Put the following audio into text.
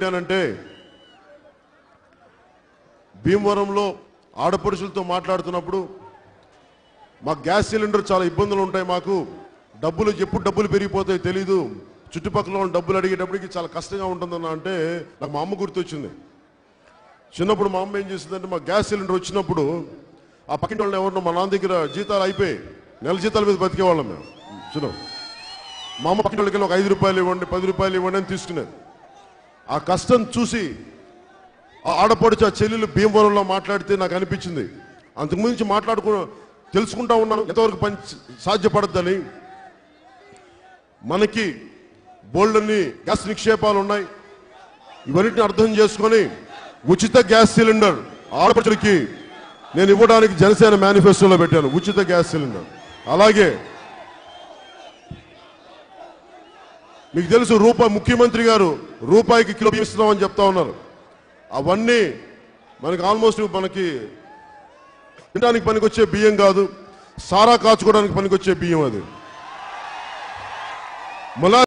అంటే భీమవరంలో ఆడపడుచులతో మాట్లాడుతున్నప్పుడు మా గ్యాస్ సిలిండర్ చాలా ఇబ్బందులు ఉంటాయి మాకు. డబ్బులు ఎప్పుడు డబ్బులు పెరిగిపోతాయి తెలీదు. చుట్టుపక్కల ఉన్న డబ్బులు అడిగేటప్పటికి చాలా కష్టంగా ఉంటుందన్న అంటే నాకు మా అమ్మ గుర్తొచ్చింది. చిన్నప్పుడు మా అమ్మ ఏం చేసిందంటే మా గ్యాస్ సిలిండర్ వచ్చినప్పుడు ఆ పక్కింటి వాళ్ళని ఎవరినో మా నాన్న దగ్గర జీతాలు అయిపోయి నెల జీతాల మీద బతికేవాళ్ళం మేము. చిన్న మా అమ్మ పక్కింటి వాళ్ళకి ఒక ఐదు రూపాయలు ఇవ్వండి పది రూపాయలు ఇవ్వండి అని తీసుకునేది. ఆ కష్టం చూసి ఆ ఆడపడుచు ఆ చెల్లెలు భీమవరంలో మాట్లాడితే నాకు అనిపించింది. అంతకుముందు మాట్లాడుకు తెలుసుకుంటా ఉన్నాను. ఎంతవరకు పని సాధ్యపడద్దని. మనకి బోల్డన్ని గ్యాస్ నిక్షేపాలు ఉన్నాయి. ఇవన్నిటిని అర్థం చేసుకొని ఉచిత గ్యాస్ సిలిండర్ ఆడపడుచులకి నేను ఇవ్వడానికి జనసేన మేనిఫెస్టోలో పెట్టాను. ఉచిత గ్యాస్ సిలిండర్. అలాగే మీకు తెలుసు రూపాయి ముఖ్యమంత్రి గారు రూపాయికి కిలో ఇస్తున్నాం అని చెప్తా ఉన్నారు. అవన్నీ మనకి ఆల్మోస్ట్ మనకి తినడానికి పనికొచ్చే బియ్యం కాదు సారా కాచుకోవడానికి పనికొచ్చే బియ్యం అది. మళ్ళా